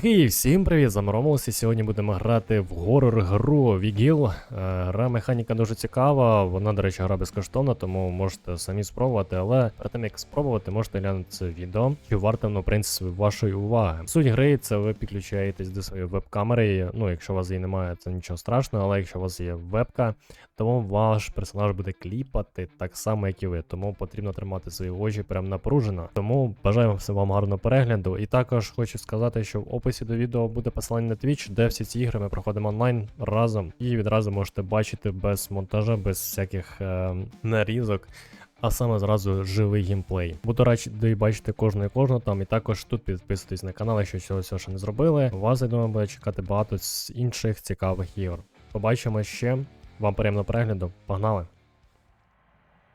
Хей, всім привіт, замромилися. і Сьогодні будемо грати в горор-гру Вігіл. Е, Гра механіка дуже цікава. Вона, до речі, гра безкоштовна, тому можете самі спробувати. Але перед тим як спробувати, можете глянути це відео, чи варто воно, в принципі, вашої уваги. Суть гри це ви підключаєтесь до своєї веб-камери. Ну, якщо у вас її немає, це нічого страшного, але якщо у вас є вебка, тому ваш персонаж буде кліпати так само, як і ви. Тому потрібно тримати свої очі прям напружено. Тому бажаю всім вам гарного перегляду. І також хочу сказати, що в описі до відео буде посилання на Twitch, де всі ці ігри ми проходимо онлайн разом. І відразу можете бачити без монтажа, без всяких е, нарізок. А саме зразу живий геймплей. Буду радий бачити кожного і кожного там. І також тут підписуйтесь на канал, якщо цього всього ще не зробили. Вас, я думаю, буде чекати багато з інших цікавих ігор. Побачимо ще. Вам приємного перегляду. Погнали!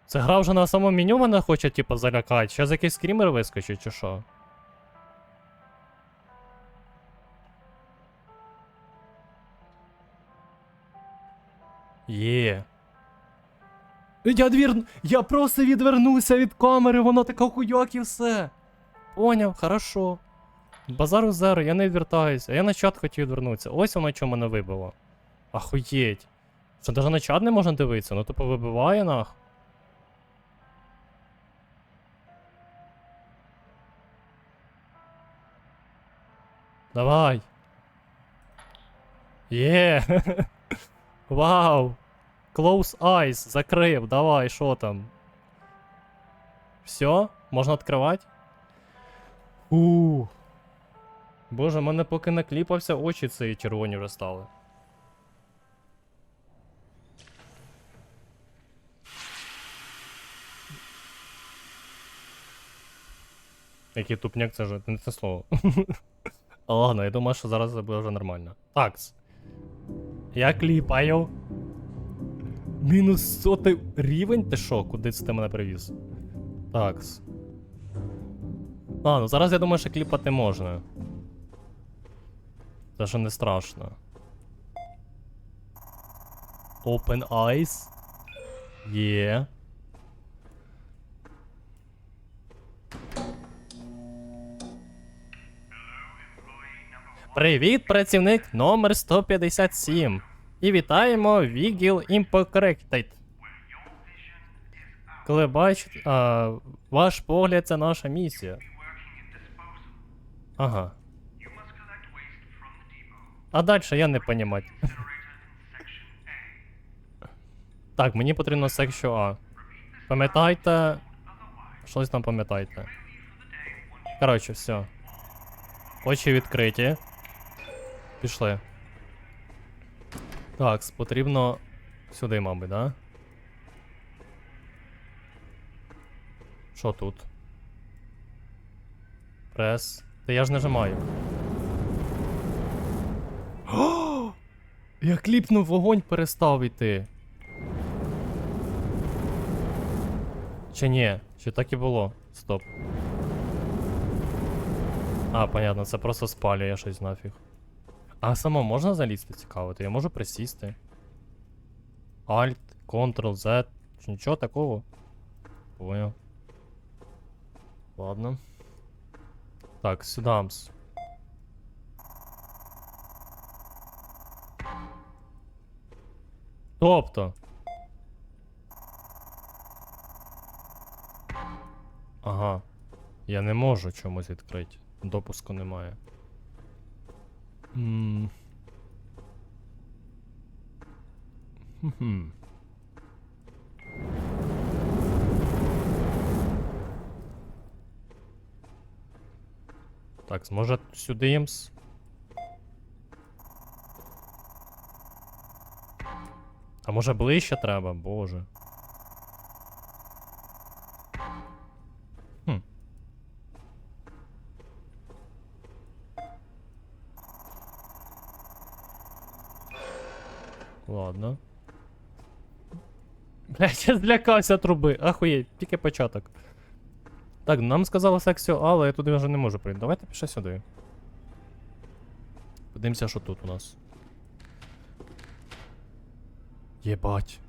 Це гра вже на самому меню мене хоче, типу, залякати. Зараз якийсь скрімер вискочить, чи що? Є. Я двір... Я просто відвернувся від камери, вона така хуяк і все. Поняв, хорошо. Базару зеро, я не відвертаюся. Я на чат хотів відвернутися. Ось воно чого мене вибило. Ахуєть. Що навіть на чат не можна дивитися? Ну тупо вибиває нах. Давай. Є. Вау. Close eyes. Закрив. Давай, що там? Все? Можна відкривати? У. Боже, мене поки накліпався, очі ці червоні вже стали. Який тупняк, це ж не це слово. Ладно, я думаю, що зараз це буде вже нормально. Такс. Я кліпаю. Мінус сотий рівень? Ти що? Куди це ти мене привіз? Такс. Ладно, зараз я думаю, що кліпати можна. Це що не страшно. Open eyes. Є. Привіт, працівник номер 157. І вітаємо Vigil Impocorrected. Коли бачите, ваш погляд це наша місія. Ага. А далі я не понімать. Так, мені потрібно секцію А. Пам'ятайте. Щось там пам'ятайте. Коротше, все. Очі відкриті. Пішли. Так, потрібно сюди, мабуть, да? Що тут? Прес. Та я ж нажимаю. О! Я кліпнув вогонь перестав йти. Чи ні? Чи так і було? Стоп. А, понятно, це просто спалює щось нафіг. А само можна залізти цікаво? То я можу присісти. Alt, Ctrl, Z. Нічого такого? Понял. Ладно. Так, сюдамс. Тобто. Ага. Я не можу чомусь відкрити. Допуску немає. М. Так, може сюди їмс? А може ближче треба, боже. Блять, я злякався труби. Ахуєть, тільки початок. Так, нам сказали секцію, А, але я туди вже не можу прийти. Давайте пішли сюди. Подивимося, що тут у нас. Єбать.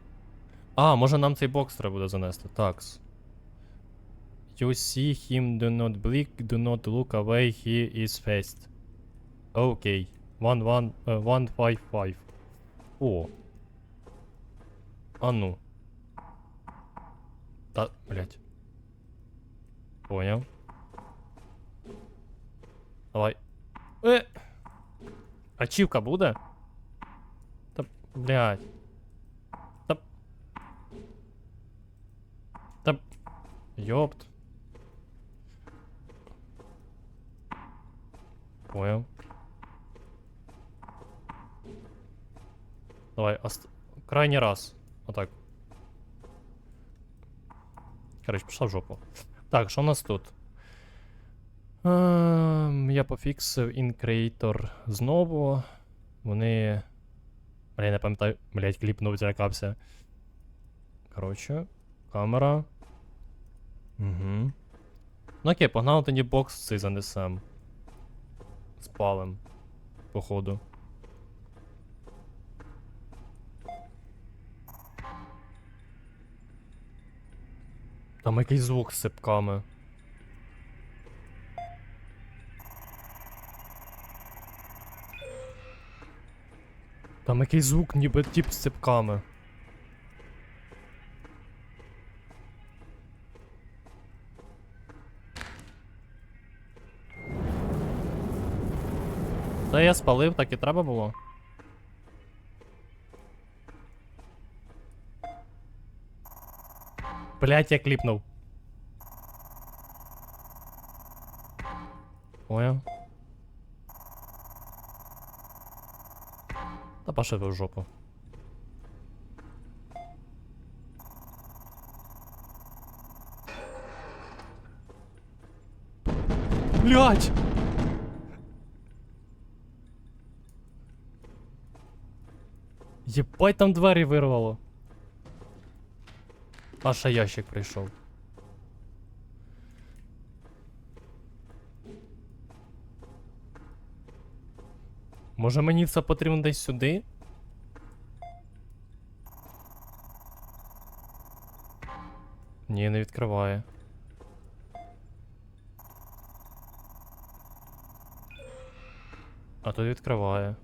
А, може нам цей бокс треба буде занести. Такс. You see him, do not blink, do not look away, he is fast. Окей. One, five, five. О. А ну. Та, блядь. Поняв. Давай. Е! Ачівка буде? Та, блядь. Та. Та. Йопт. Понял. Давай, ост... крайній раз. Отак. Короче, пішла в жопу. Так, що у нас тут? Ем, я пофіксив InCreator знову. Вони. Бля, я не пам'ятаю. Блять, кліпнув, злякався. Коротше, камера. Угу. Ну окей, погнали тоді бокс цей занесем. Спалим. Походу. Там якийсь звук з сипками. Там якийсь звук, ніби тип з ципками. Та я спалив, так і треба було. Блять, я кліпнув. Понял. Та пошли ви в жопу. Блять! Єбать там двері вирвало. А ще ящик прийшов. Може мені це потрібно десь сюди? Ні, не відкриває. А тут відкриває.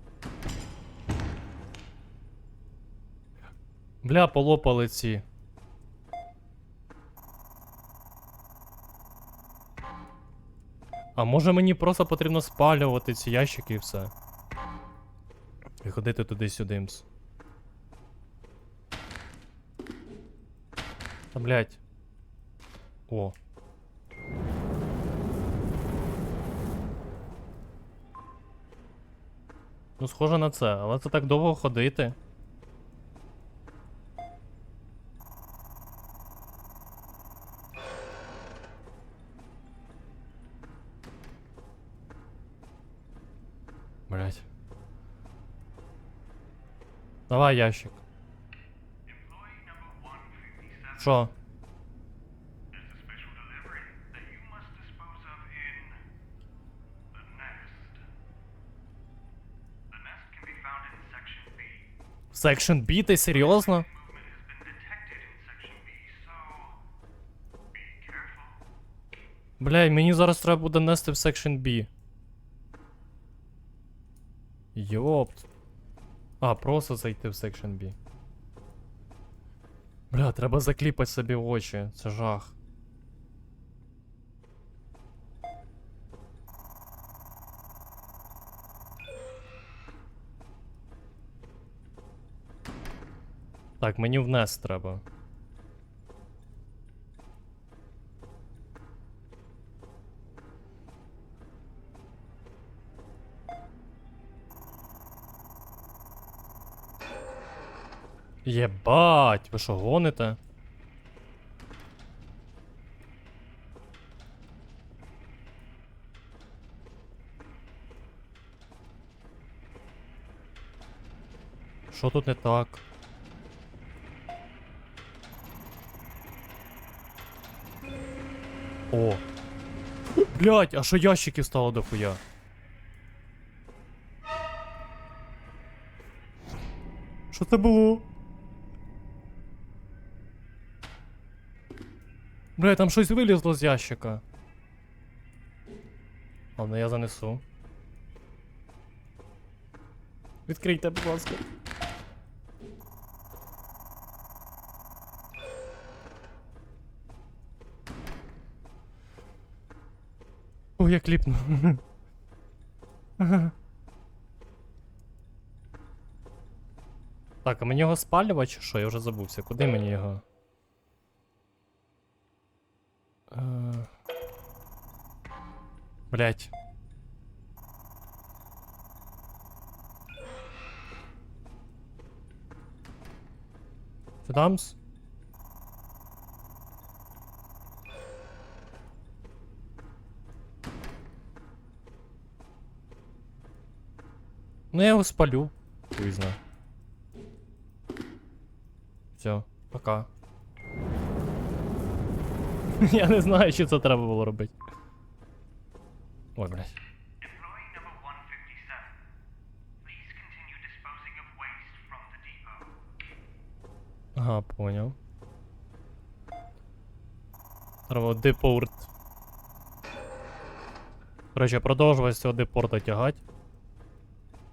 Бля, полопали ці. А може мені просто потрібно спалювати ці ящики і все. І ходити туди-сюди. Та блять. О. Ну, схоже на це, але це так довго ходити. Detected in section B, so be careful. Бля, мені зараз треба буде нести в секшн B. Йопт. А, просто зайти в секшн B. Бля, треба закліпати собі очі. Це жах. Так, мені вниз треба. Єбать, ви що гоните? Що тут не так? О. Блять, а що ящиків стало дохуя? Що це було? Бля, там щось вилізло з ящика. Ладно, я занесу. Відкрийте, будь ласка. Ой, я кліпну. Так, а мені його спалювати чи що? Я вже забувся. Куди мені його? Блять. Ти тамс? Ну я його спалю. Хуй. Все, пока. Я не знаю, що це треба було робити. The depot. Ага, поняв. Треба депорт. Короче, продовжувати з цього депорта тягати.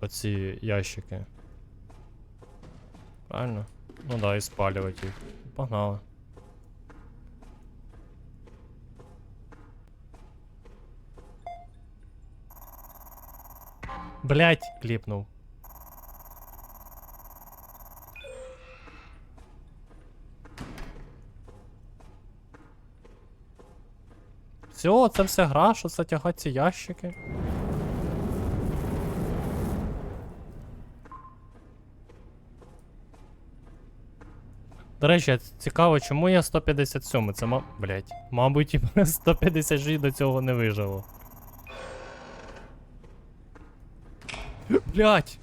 Оці ящики. Правильно? Ну да, і спалювати їх. Погнали. Блять, кліпнув. Все, це все гра, що це тягати ці ящики. До речі, цікаво, чому я 157? Це ма. Блять. Мабуть, 156 до цього не вижило. Блять! Йопт. Employee number 157, please make your way to the generator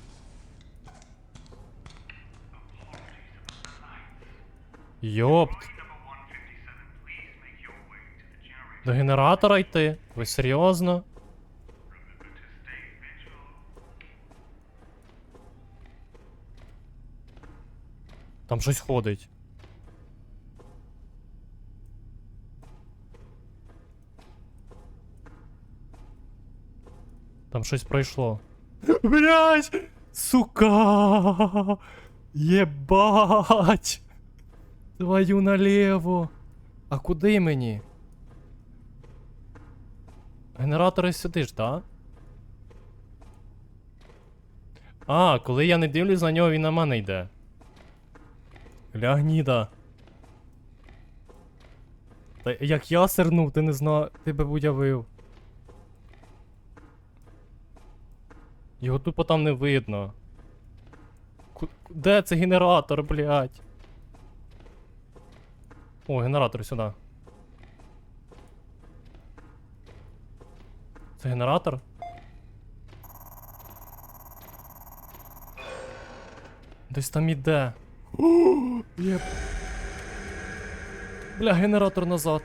До генератора йти? Ви серйозно? Там щось ходить. Там щось пройшло. Блять! Сука! Єбать! Твою налево! А куди мені? Генератори сюди ж, так? А, коли я не дивлюсь на нього, він на мене йде. Гля. Та як я сирнув, ти не знав, ти би уявив. Його тупо там не видно. Ку- Де це генератор, блядь? О, генератор сюди. Це генератор? Десь там іде. Бля, генератор назад.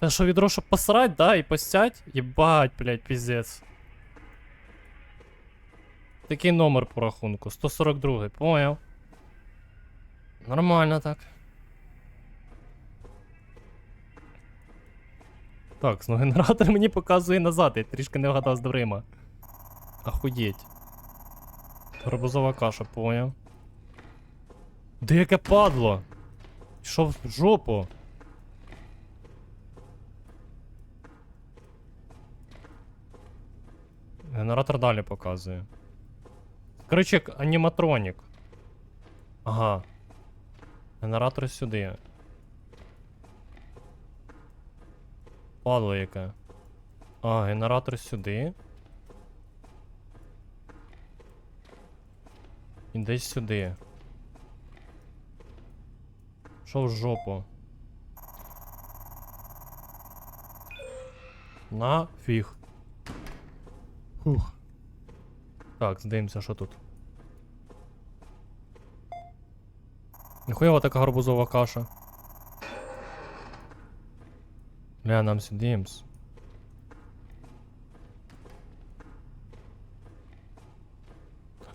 Це що відро, щоб посрать, да, і постять? Єбать, блядь, піздець. Такий номер по рахунку. 142, поняв. Нормально так. Так, ну генератор мені показує назад, я трішки не вгадав з дверима. Охуєть. Гарбузова каша, поняв. Де яке падло? Пішов в жопу. Генератор далі показує. Коротше, аніматронік. Ага. Генератор сюди. Падло яке. А, генератор сюди. І десь сюди. Що в жопу? Нафіг. Фух. Так, здивимося, що тут. Ніхуєва така гарбузова каша. Бля, нам сюди імс.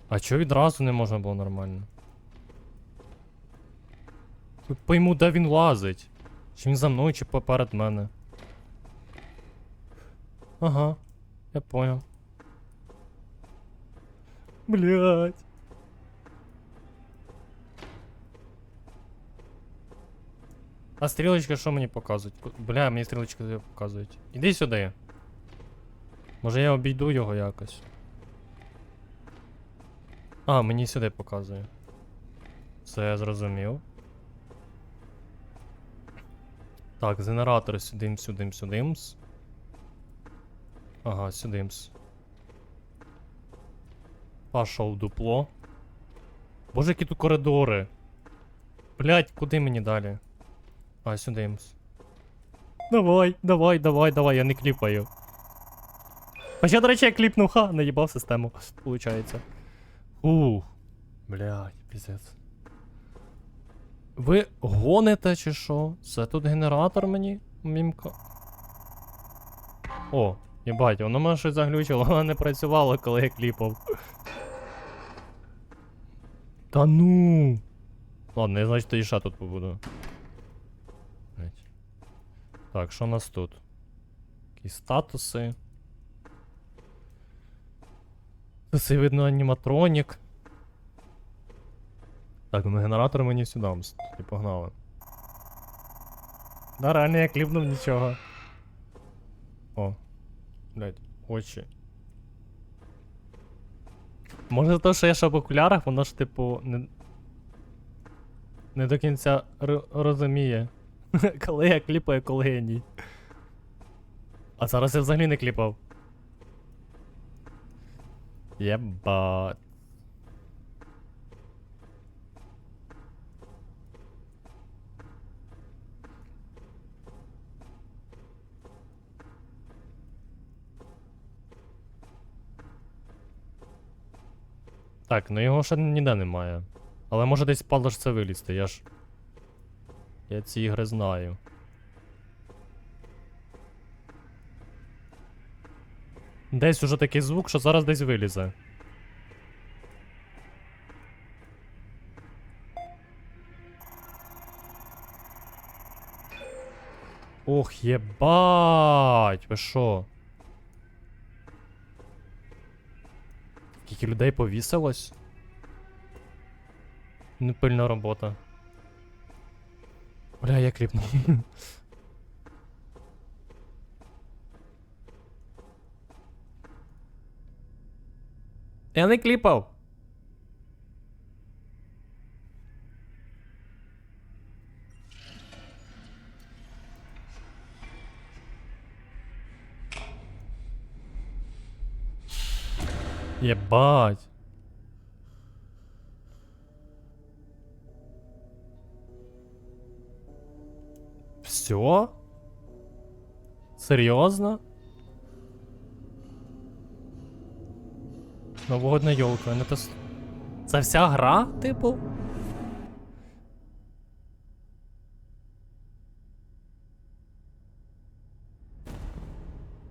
А чого відразу не можна було нормально? Тут пойму, де він лазить. Чи він за мною, чи поперед мене. Ага. Я понял. Блять. А стрілочка що мені показують? Бля, мені стрілочки не показують. Іди сюди. Може я обійду його якось. А, мені сюди показує. Все, я зрозумів. Так, з генератора сюдим, сюдим, сюдимс. Ага, сюдимс. Пошов дупло. Боже, які тут коридори. Блять, куди мені далі? А, сюдимс. Давай, давай, давай, давай, я не кліпаю. Хоча, до речі, я кліпнув, ха, наїбав систему, получається. Ух. Блять, піздець. Ви гоните чи що? Це тут генератор мені мімка. О, їбать, воно мене щось заглючило, воно не працювало, коли я кліпав. Та ну. Ладно, я значить тоді ще тут побуду. Так, що у нас тут? Якісь статуси. Це видно аніматронік. Так, ну генератор мені сюди і погнали. Да, реально я кліпнув нічого. О. Блять, очі. Може за те, що я ще в окулярах, воно ж, типу, не. Не до кінця розуміє. коли я кліпаю, коли я ні. А зараз я взагалі не кліпав. Єбать. Так, ну його ще ніде немає. Але може десь падло це вилізти, я ж. Я ці ігри знаю. Десь уже такий звук, що зараз десь вилізе. Ох, єбать, ви що? Скільки людей повісилось? Непильна робота. Бля, я кліпнув. Я не кліпав. Єбать. Все? Серйозно? Новогодна йолка, не то. Це вся гра, типу?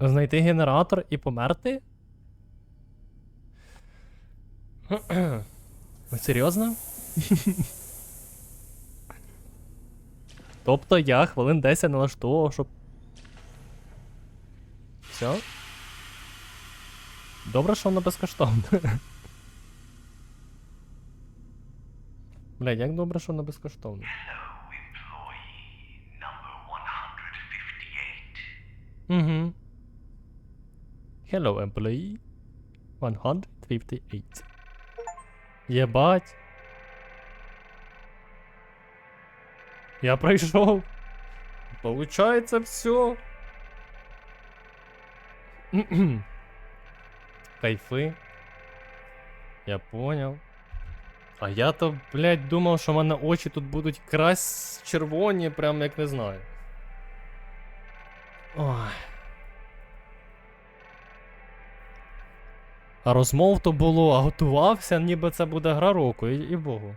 Знайти генератор і померти? Ви серйозно? тобто я хвилин 10 налаштовував, щоб. Все? Добре, що воно безкоштовне. Бля, як добре, що воно безкоштовне. Hello, employee number 158. Угу. Hello, employee. 158. Єбать. Я пройшов. Получається все. Кайфи. Я понял. А я то, блядь, думав, що в мене очі тут будуть крась червоні, прям як не знаю. Ой. А розмов то було, а готувався, ніби це буде гра року, і, і богу.